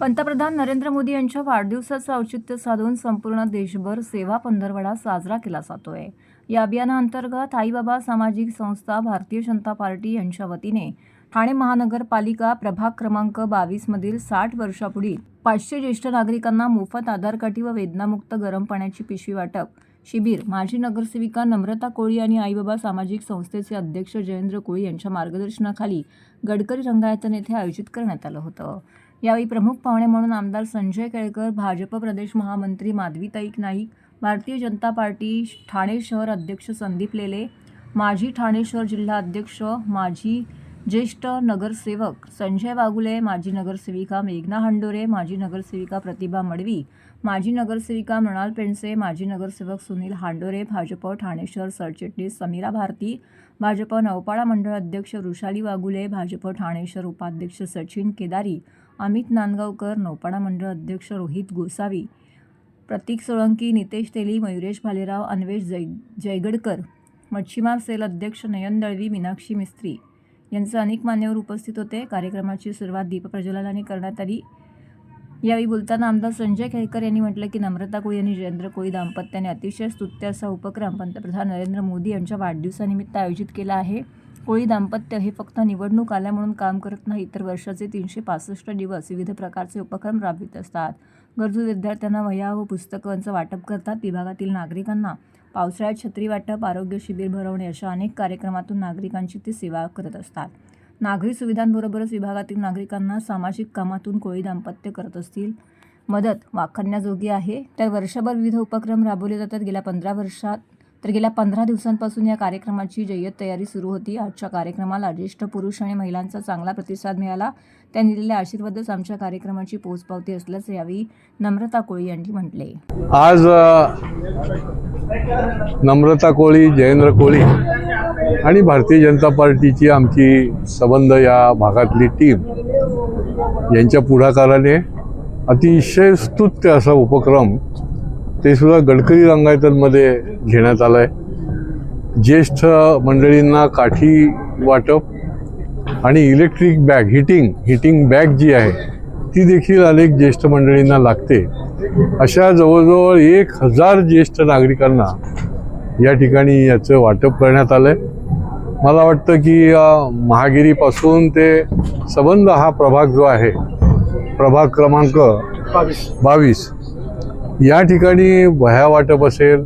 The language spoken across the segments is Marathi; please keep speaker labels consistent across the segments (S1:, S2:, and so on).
S1: पंतप्रधान नरेंद्र मोदी यांच्या वाढदिवसाचं औचित्य साधून संपूर्ण देशभर सेवा पंधरवडा साजरा केला जातोय. या अभियानाअंतर्गत आईबाबा सामाजिक संस्था भारतीय जनता पार्टी यांच्या वतीने ठाणे महानगरपालिका प्रभाग क्रमांक बावीसमधील साठ वर्षापुढील पाचशे ज्येष्ठ नागरिकांना मोफत आधारकाठी व वेदनामुक्त गरम पाण्याची पिशवी वाटप शिबिर माजी नगरसेविका नम्रता कोळी आणि आईबाबा सामाजिक संस्थेचे अध्यक्ष जयेंद्र कोळी यांच्या मार्गदर्शनाखाली गडकरी रंगायतन येथे आयोजित करण्यात आलं होतं. यावेळी प्रमुख पाहुणे म्हणून आमदार संजय केळकर भाजप प्रदेश महामंत्री माधवीताई नाईक भारतीय जनता पार्टी ठाणे शहर अध्यक्ष संदीप लेले माजी ठाणे शहर जिल्हा अध्यक्ष माजी ज्येष्ठ नगरसेवक संजय वागुले माजी नगरसेविका मेघना हंडोरे माजी नगरसेविका प्रतिभा मडवी माजी नगरसेविका मृणाल पेंडसे माजी नगरसेवक सुनील हांडोरे भाजप ठाणे शहर सरचिटणीस समीरा भारती भाजप नवपाडा मंडळ अध्यक्ष वृषाली वागुले भाजप ठाणे शहर उपाध्यक्ष सचिन केदारी अमित नांदगावकर नौपाडा मंडळ अध्यक्ष रोहित गोसावी प्रतीक सोळंकी नितेश तेली मयुरेश भालेराव अन्वेष जय जयगडकर मच्छीमार सेल अध्यक्ष नयन दळवी मीनाक्षी मिस्त्री यांचे अनेक मान्यवर उपस्थित होते. कार्यक्रमाची सुरुवात दीपप्रज्वलनाने करण्यात आली. यावेळी बोलताना आमदार संजय केळकर यांनी म्हटलं की नम्रता कोळी आणि जयेंद्र कोळी दाम्पत्याने अतिशय स्तुत्य असा उपक्रम पंतप्रधान नरेंद्र मोदी यांच्या वाढदिवसानिमित्त आयोजित केला आहे. कोळी दाम्पत्य हे फक्त निवडणूक आल्या म्हणून काम करत नाही तर वर्षाचे तीनशे पासष्ट दिवस विविध प्रकारचे उपक्रम राबवित असतात. गरजू विद्यार्थ्यांना वह्या व पुस्तकांचं वाटप करतात विभागातील नागरिकांना. पावसाळ्यात छत्री वाटप आरोग्य शिबिर भरवणे अशा अनेक कार्यक्रमातून नागरिकांची ते सेवा करत असतात. नागरी सुविधांबरोबरच विभागातील नागरिकांना सामाजिक कामातून कोळी दाम्पत्य करत असतील. मदत वाखाणण्याजोगी आहे. तर वर्षभर विविध उपक्रम राबवले जातात. गेल्या पंधरा वर्षात तर गेल्या पंधरा दिवसांपासून या कार्यक्रमाची जय्यत तयारी सुरू होती. आजच्या कार्यक्रमाला ज्येष्ठ पुरुष आणि महिलांचा चांगला प्रतिसाद मिळाला. त्यांनी दिलेल्या आशीर्वादच आमच्या कार्यक्रमाची पोचपावती असल्याचं यावेळी नम्रता कोळी यांनी म्हटले.
S2: आज नम्रता कोळी जयेंद्र कोळी आणि भारतीय जनता पार्टीची आमची संबंध या भागातली टीम यांच्या पुढाकाराने अतिशय स्तुत्य असा उपक्रम ते सुद्धा गडकरी रंगायतनमध्ये घेण्यात आलं आहे ज्येष्ठ मंडळींना काठी वाटप आणि electric bag heating heating bag जी आहे ती देखील अनेक ज्येष्ठ मंडळींना लागते. अशा जवळजवळ एक हजार ज्येष्ठ नागरिकांना या ठिकाणी याचं वाटप करण्यात आलं आहे मला वाटतं की महागिरीपासून ते सबंध हा प्रभाग जो आहे प्रभाग क्रमांक बावीस. या ठिकाणी वह्या वाटप असेल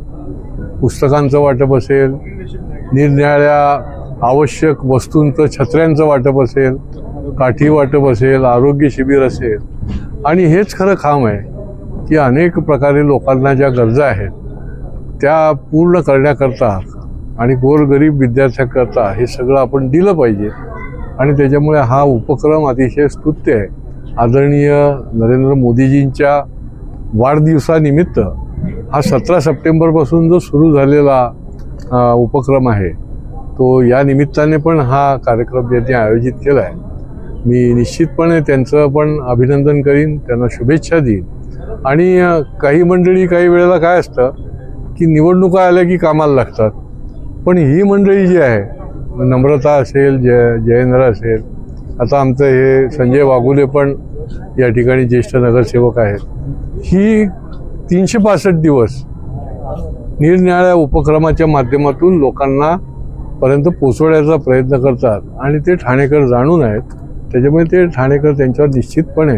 S2: पुस्तकांचं वाटप असेल निरनिराळ्या आवश्यक वस्तूंचं छत्र्यांचं वाटप असेल काठी वाटप असेल आरोग्य शिबिर असेल. आणि हेच खरं काम आहे की अनेक प्रकारे लोकांना ज्या गरजा आहेत त्या पूर्ण करण्याकरता आणि गोरगरीब विद्यार्थ्याकरता हे सगळं आपण दिलं पाहिजे. आणि त्याच्यामुळे हा उपक्रम अतिशय स्तुत्य आहे. आदरणीय नरेंद्र मोदीजींच्या वाढदिवसानिमित्त हा सतरा सप्टेंबरपासून जो सुरू झालेला उपक्रम आहे तो या निमित्ताने पण हा कार्यक्रम त्यांनी आयोजित केला आहे मी निश्चितपणे त्यांचं पण अभिनंदन करीन त्यांना शुभेच्छा देईन. आणि काही मंडळी काही वेळेला काय असतं की निवडणुका आल्या की कामाला लागतात. पण ही मंडळी जी आहे नम्रता असेल जय जयेंद्र असेल आता आमचं हे संजय वाघुले पण या ठिकाणी ज्येष्ठ नगरसेवक आहेत. ही तीनशे पासष्ट दिवस निरनिराळ्या उपक्रमाच्या माध्यमातून लोकांना पर्यंत पोचवण्याचा प्रयत्न करतात आणि ते ठाणेकर जाणून आहेत. त्याच्यामुळे ते ठाणेकर त्यांच्यावर निश्चितपणे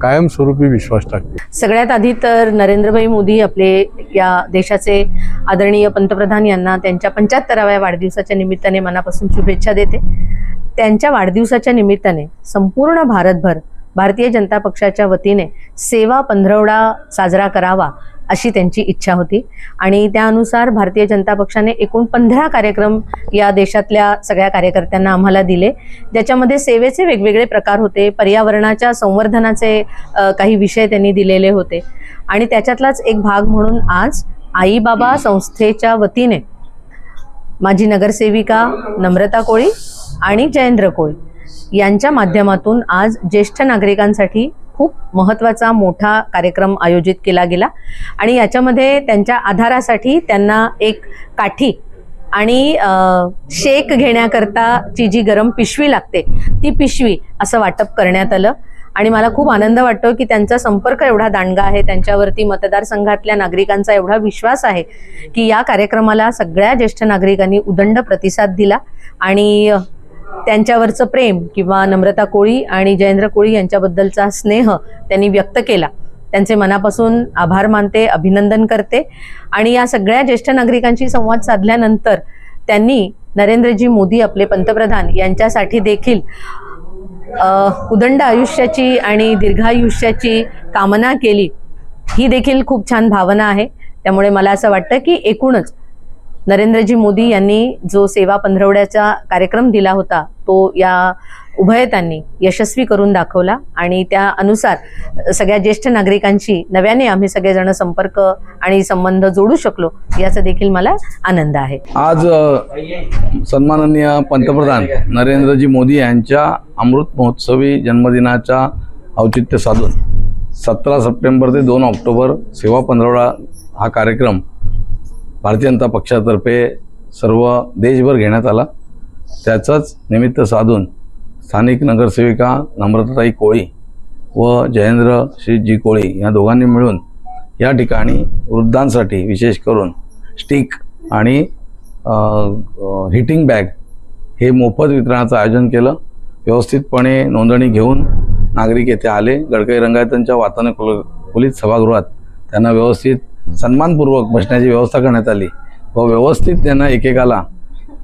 S2: कायमस्वरूपी विश्वास टाकते
S3: सगळ्यात आधी तर नरेंद्रभाई मोदी आपले या देशाचे आदरणीय पंतप्रधान यांना त्यांच्या पंच्याहत्तराव्या वाढदिवसाच्या निमित्ताने मनापासून शुभेच्छा देते. त्यांच्या वाढदिवसाच्या निमित्ताने संपूर्ण भारतभर भारतीय जनता पक्षाच्या वतीने सेवा पंधरवडा साजरा करावा अशी त्यांची इच्छा होती. आणि त्यानुसार भारतीय जनता पक्षाने एकूण पंधरा कार्यक्रम या देशातल्या सगळ्या कार्यकर्त्यांना आम्हाला दिले. ज्याच्यामध्ये सेवेचे वेगवेगळे प्रकार होते पर्यावरणाच्या संवर्धनाचे काही विषय त्यांनी दिलेले होते. आणि त्याच्यातलाच एक भाग म्हणून आज आईबाबा संस्थेच्या वतीने माझी नगरसेविका नम्रता कोळी आणि जयेंद्र कोळी यांच्या माध्यमातून आज ज्येष्ठ नागरिकांसाठी खूप महत्त्वाचा मोठा कार्यक्रम आयोजित केला गेला. आणि याच्यामध्ये त्यांच्या आधारासाठी त्यांना एक काठी आणि शेक शेक घेण्याकरताची जी गरम पिशवी लागते ती पिशवी असं वाटप करण्यात आलं. आणि मला खूप आनंद वाटतो की त्यांचा संपर्क एवढा दांडगा आहे त्यांच्यावरती मतदारसंघातल्या नागरिकांचा एवढा विश्वास आहे की या कार्यक्रमाला सगळ्या ज्येष्ठ नागरिकांनी उदंड प्रतिसाद दिला. आणि त्यांच्यावरचं प्रेम किंवा नम्रता कोळी आणि जयेंद्र कोळी यांच्याबद्दलचा स्नेह त्यांनी व्यक्त केला. त्यांचे मनापासून आभार मानते अभिनंदन करते. आणि या सगळ्या ज्येष्ठ नागरिकांशी संवाद साधल्यानंतर त्यांनी नरेंद्रजी मोदी आपले पंतप्रधान यांच्यासाठी देखील उदंड आयुष्याची आणि दीर्घायुष्याची कामना केली. ही देखील खूप छान भावना आहे. त्यामुळे मला असं वाटतं की एकूणच नरेंद्रजी मोदी यांनी जो सेवा पंधरवड्याचा कार्यक्रम दिला होता तो या उभयतांनी यशस्वी करून दाखवला आणि त्या अनुसार सगळ्या ज्येष्ठ नागरिकांशी नव्याने आम्ही सगळेजण संपर्क आणि संबंध जोडू शकलो याचा देखील मला आनंद आहे.
S4: आज सन्माननीय पंतप्रधान नरेंद्रजी मोदी यांच्या अमृत महोत्सवी जन्मदिनाच्या औचित्य साधून सतरा सप्टेंबर ते दोन ऑक्टोबर सेवा पंधरवडा हा कार्यक्रम भारतीय जनता पक्षातर्फे सर्व देशभर घेण्यात आला. त्याचंच निमित्त साधून स्थानिक नगरसेविका नम्रताताई कोळी व जयेंद्र श्रीजी कोळी या दोघांनी मिळून या ठिकाणी वृद्धांसाठी विशेष करून स्टिक आणि हिटिंग बॅग हे मोफत वितरणाचं आयोजन केलं. व्यवस्थितपणे नोंदणी घेऊन नागरिक येथे आले. गडकरी रंगायतांच्या वातानुकूल खोलीत सभागृहात त्यांना व्यवस्थित सन्मानपूर्वक बसण्याची व्यवस्था करण्यात आली व व्यवस्थित त्यांना एकेकाला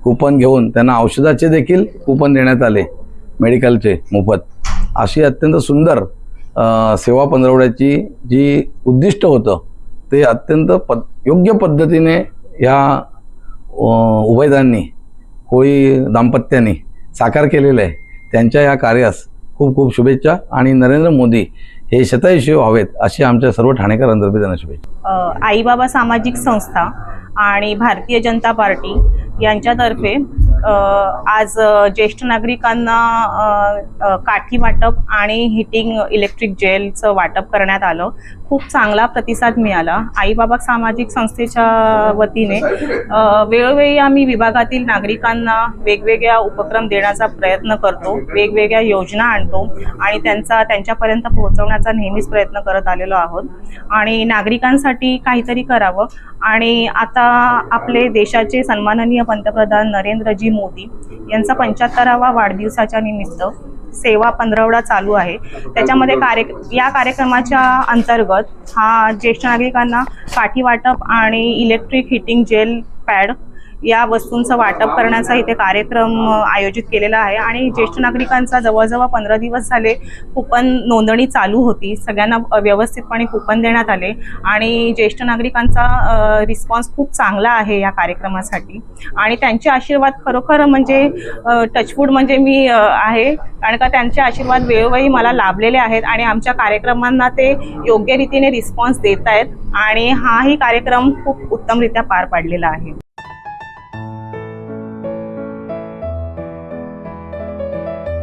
S4: कुपन घेऊन त्यांना औषधाचे देखील कुपन देण्यात आले मेडिकलचे मोफत. अशी अत्यंत सुंदर सेवा पंधरवड्याची जी उद्दिष्ट होतं ते अत्यंत पद योग्य पद्धतीने ह्या उभयदांनी कोळी दाम्पत्याने साकार केलेलं आहे. त्यांच्या या कार्यास खूप खूप शुभेच्छा आणि नरेंद्र मोदी हे शतायुषी व्हावेत अशी आमच्या सर्व ठाणेकरांतर्फे त्यांना शुभेच्छा.
S5: आईबाबा सामाजिक संस्था आणि भारतीय जनता पार्टी यांच्यातर्फे आज ज्येष्ठ नागरिकांना काठी वाटप आणि हिटिंग इलेक्ट्रिक जेलचं वाटप करण्यात आलं. खूप चांगला प्रतिसाद मिळाला. आईबाबा सामाजिक संस्थेच्या वतीने वेळोवेळी आम्ही विभागातील नागरिकांना वेगवेगळ्या उपक्रम देण्याचा प्रयत्न करतो वेगवेगळ्या योजना आणतो आणि त्यांचा त्यांच्यापर्यंत पोहोचवण्याचा नेहमीच प्रयत्न करत आलेलो आहोत. आणि नागरिकांसाठी काहीतरी करावं. आणि आता आपले देशाचे सन्माननीय पंतप्रधान नरेंद्रजी मोदी यांचा पंच्याहत्तरावा वाढदिवसाच्या निमित्त सेवा पंधरवडा चालू आहे. त्याच्यामध्ये कार्य या कार्यक्रमाच्या अंतर्गत हा ज्येष्ठ नागरिकांना काठी वाटप आणि इलेक्ट्रिक हिटिंग जेल पॅड या वस्तूंचं वाटप करण्याचा इथे कार्यक्रम आयोजित केलेला आहे. आणि ज्येष्ठ नागरिकांचा जवळजवळ पंधरा दिवस झाले कुपन नोंदणी चालू होती. सगळ्यांना व्यवस्थितपणे कुपन देण्यात आले. आणि ज्येष्ठ नागरिकांचा रिस्पॉन्स खूप चांगला आहे या कार्यक्रमासाठी. आणि त्यांचे आशीर्वाद खरोखर म्हणजे टचवूड म्हणजे मी आहे. कारण का त्यांचे आशीर्वाद वेळोवेळी मला लाभलेले आहेत आणि आमच्या कार्यक्रमांना ते योग्य रीतीने रिस्पॉन्स देत आहेत आणि हाही कार्यक्रम खूप उत्तमरित्या पार पाडलेला आहे.